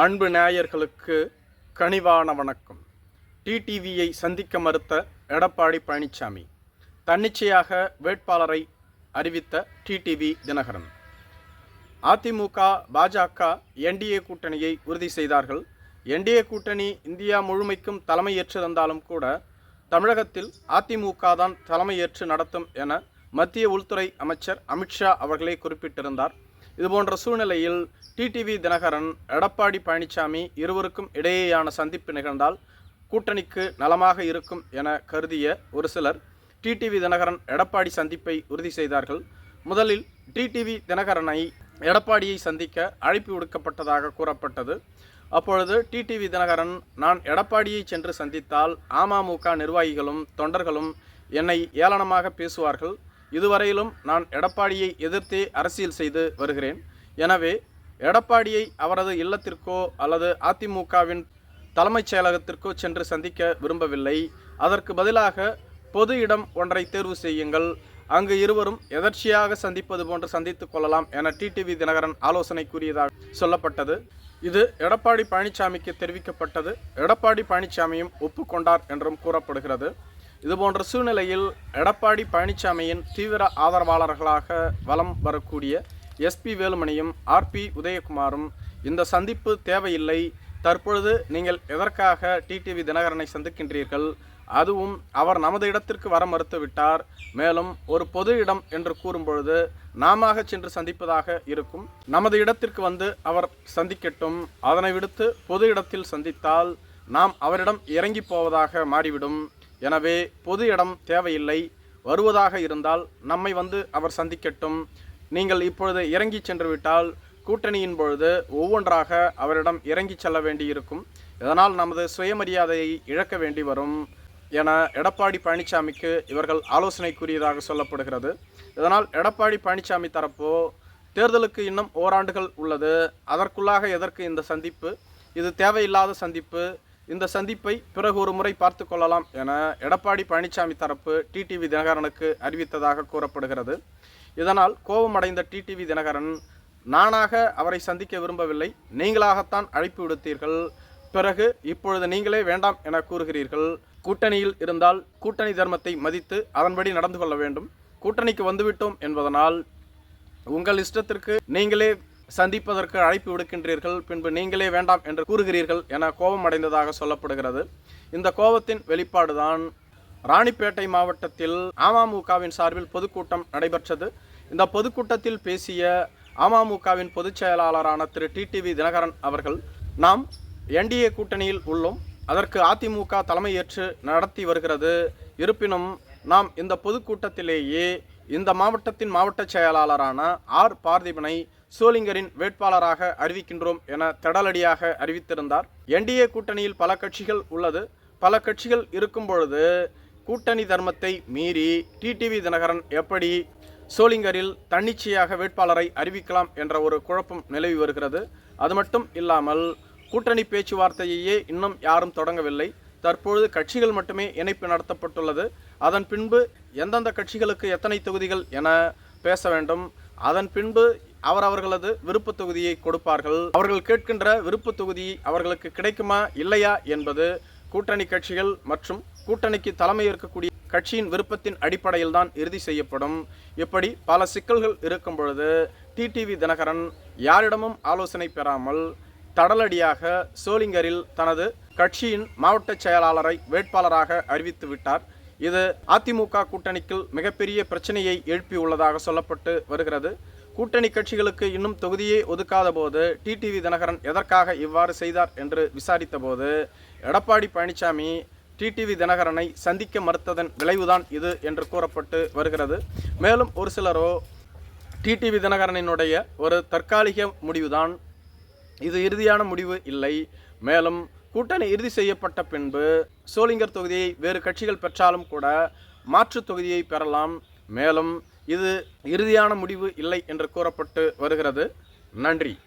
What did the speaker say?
அன்பு நேயர்களுக்கு கனிவான வணக்கம். டிடிவியை சந்திக்க மறுத்த எடப்பாடி பழனிசாமி தன்னிச்சையாக வேட்பாளரை அறிவித்த டிடிவி தினகரன். அதிமுக பாஜக என்டிஏ கூட்டணியை உறுதி செய்தார்கள். என்டிஏ கூட்டணி இந்தியா முழுமைக்கும் தலைமையேற்றிருந்தாலும் கூட தமிழகத்தில் அதிமுக தான் தலைமையேற்று நடத்தும் என மத்திய உள்துறை அமைச்சர் அமித்ஷா அவர்களே குறிப்பிட்டிருந்தார். இதுபோன்ற சூழ்நிலையில் டிடிவி தினகரன் எடப்பாடி பழனிசாமி இருவருக்கும் இடையேயான சந்திப்பு நிகழ்ந்தால் கூட்டணிக்கு நலமாக இருக்கும் என கருதிய ஒரு சிலர் டிடிவி தினகரன் எடப்பாடி சந்திப்பை உறுதி செய்தார்கள். முதலில் டிடிவி தினகரனை எடப்பாடியை சந்திக்க அழைப்பு விடுக்கப்பட்டதாக கூறப்பட்டது. அப்பொழுது டிடிவி தினகரன் நான் எடப்பாடியை சென்று சந்தித்தால் அமமுக நிர்வாகிகளும் தொண்டர்களும் என்னை ஏளனமாக பேசுவார்கள். இதுவரையிலும் நான் எடப்பாடியை எதிர்த்தே அரசியல் செய்து வருகிறேன். எனவே எடப்பாடியை அவரது இல்லத்திற்கோ அல்லது அதிமுகவின் தலைமைச் செயலகத்திற்கோ சென்று சந்திக்க விரும்பவில்லை. அதற்கு பதிலாக பொது இடம் ஒன்றை தேர்வு செய்யுங்கள். அங்கு இருவரும் எதர்ச்சியாக சந்திப்பது போன்று சந்தித்துக் கொள்ளலாம் என டிடிவி தினகரன் ஆலோசனை கூறியதாக சொல்லப்பட்டது. இது எடப்பாடி பழனிசாமிக்கு தெரிவிக்கப்பட்டது. எடப்பாடி பழனிசாமியும் ஒப்புக்கொண்டார் என்றும் கூறப்படுகிறது. இதுபோன்ற சூழ்நிலையில் எடப்பாடி பழனிசாமியின் தீவிர ஆதரவாளர்களாக வலம் வரக்கூடிய எஸ்பி வேலுமணியும் ஆர்பி உதயகுமாரும் இந்த சந்திப்பு தேவையில்லை. தற்பொழுது நீங்கள் எதற்காக டிடிவி தினகரனை சந்திக்கின்றீர்கள்? அதுவும் அவர் நமது இடத்திற்கு வர மறுத்துவிட்டார். மேலும் ஒரு பொது இடம் என்று கூறும்பொழுது நாம சென்று சந்திப்பதாக இருக்கும். நமது இடத்திற்கு வந்து அவர் சந்திக்கட்டும். அதனை விடுத்து பொது இடத்தில் சந்தித்தால் நாம் அவரிடம் இறங்கி போவதாக மாறிவிடும். எனவே பொது இடம் தேவையில்லை. வருவதாக இருந்தால் நம்மை வந்து அவர் சந்திக்கட்டும். நீங்கள் இப்பொழுது இறங்கி சென்று விட்டால் கூட்டணியின் பொழுது ஒவ்வொன்றாக அவரிடம் இறங்கி செல்ல வேண்டியிருக்கும். இதனால் நமது சுயமரியாதையை இழக்க வேண்டி வரும் என எடப்பாடி பழனிசாமிக்கு இவர்கள் ஆலோசனை கூறியதாக சொல்லப்படுகிறது. இதனால் எடப்பாடி பழனிசாமி தரப்போ தேர்தலுக்கு இன்னும் ஓராண்டுகள் உள்ளது. அதற்குள்ளாக எதற்கு இந்த சந்திப்பு? இது தேவையில்லாத சந்திப்பு. இந்த சந்திப்பை பிறகு ஒரு முறை பார்த்து கொள்ளலாம் என எடப்பாடி பழனிசாமி தரப்பு டிடிவி தினகரனுக்கு அறிவித்ததாக கூறப்படுகிறது. இதனால் கோபமடைந்த டிடிவி தினகரன் நானாக அவரை சந்திக்க விரும்பவில்லை. நீங்களாகத்தான் அழைப்பு விடுத்தீர்கள். பிறகு இப்பொழுது நீங்களே வேண்டாம் என கூறுகிறீர்கள். கூட்டணியில் இருந்தால் கூட்டணி தர்மத்தை மதித்து அதன்படி நடந்து கொள்ள வேண்டும். கூட்டணிக்கு வந்துவிட்டோம் என்பதனால் உங்கள் இஷ்டத்திற்கு நீங்களே சந்திப்பதற்கு அழைப்பு விடுக்கின்றீர்கள். பின்பு நீங்களே வேண்டாம் என்று கூறுகிறீர்கள் என கோபம் அடைந்ததாக சொல்லப்படுகிறது. இந்த கோபத்தின் வெளிப்பாடுதான் ராணிப்பேட்டை மாவட்டத்தில் அமமுகவின் சார்பில் பொதுக்கூட்டம் நடைபெற்றது. இந்த பொதுக்கூட்டத்தில் பேசிய அமமுகவின் பொதுச் செயலாளரான திரு. டிடிவி தினகரன் அவர்கள் நாம் என்டிஏ கூட்டணியில் உள்ளோம். அதற்கு அதிமுக தலைமையேற்று நடத்தி வருகிறது. இருப்பினும் நாம் இந்த பொதுக்கூட்டத்திலேயே இந்த மாவட்டத்தின் மாவட்ட செயலாளரான ஆர். பார்த்திபனை சோலிங்கரின் வேட்பாளராக அறிவிக்கின்றோம் என தடலடியாக அறிவித்திருந்தார். என்டிஏ கூட்டணியில் பல கட்சிகள் உள்ளது. பல கட்சிகள் இருக்கும் பொழுது கூட்டணி தர்மத்தை மீறி டிடிவி தினகரன் எப்படி சோலிங்கரில் தன்னிச்சையாக வேட்பாளரை அறிவிக்கலாம் என்ற ஒரு குழப்பம் நிலவி வருகிறது. அது மட்டும் இல்லாமல் கூட்டணி பேச்சுவார்த்தையையே இன்னும் யாரும் தொடங்கவில்லை. தற்பொழுது கட்சிகள் மட்டுமே இணைப்பு நடத்தப்பட்டுள்ளது. அதன் பின்பு எந்தெந்த கட்சிகளுக்கு எத்தனை தொகுதிகள் என பேச வேண்டும். அதன் பின்பு அவரவர்களது விருப்ப தொகுதியை கொடுப்பார்கள். அவர்கள் கேட்கின்ற விருப்ப தொகுதி அவர்களுக்கு கிடைக்குமா இல்லையா என்பது கூட்டணி கட்சிகள் மற்றும் கூட்டணிக்கு தலைமை இருக்கக்கூடிய கட்சியின் விருப்பத்தின் அடிப்படையில் தான் இறுதி செய்யப்படும். இப்படி பல சிக்கல்கள் இருக்கும் பொழுது டிடிவி தினகரன் யாரிடமும் ஆலோசனை பெறாமல் தடலடியாக சோலிங்கரில் தனது கட்சியின் மாவட்ட செயலாளரை வேட்பாளராக அறிவித்து விட்டார். இது அதிமுக கூட்டணிக்கு மிகப்பெரிய பிரச்சனையை எழுப்பியுள்ளதாக சொல்லப்பட்டு வருகிறது. கூட்டணி கட்சிகளுக்கு இன்னும் தொகுதியே ஒதுக்காத போது டிடிவி தினகரன் எதற்காக இவ்வாறு செய்தார் என்று விசாரித்த போது எடப்பாடி பழனிசாமி டிடிவி தினகரனை சந்திக்க மறுத்ததன் விளைவுதான் இது என்று கூறப்பட்டு வருகிறது. மேலும் ஒரு சிலரோ டிடிவி தினகரனினுடைய ஒரு தற்காலிக முடிவுதான் இது இறுதியான முடிவு இல்லை. மேலும் கூட்டணி இறுதி செய்யப்பட்ட பின்பு சோளிங்கர் தொகுதியை வேறு கட்சிகள் பெற்றாலும் கூட மாற்று தொகுதியை பெறலாம். மேலும் இது இறுதியான முடிவு இல்லை என்று கூறப்பட்டு வருகிறது. நன்றி.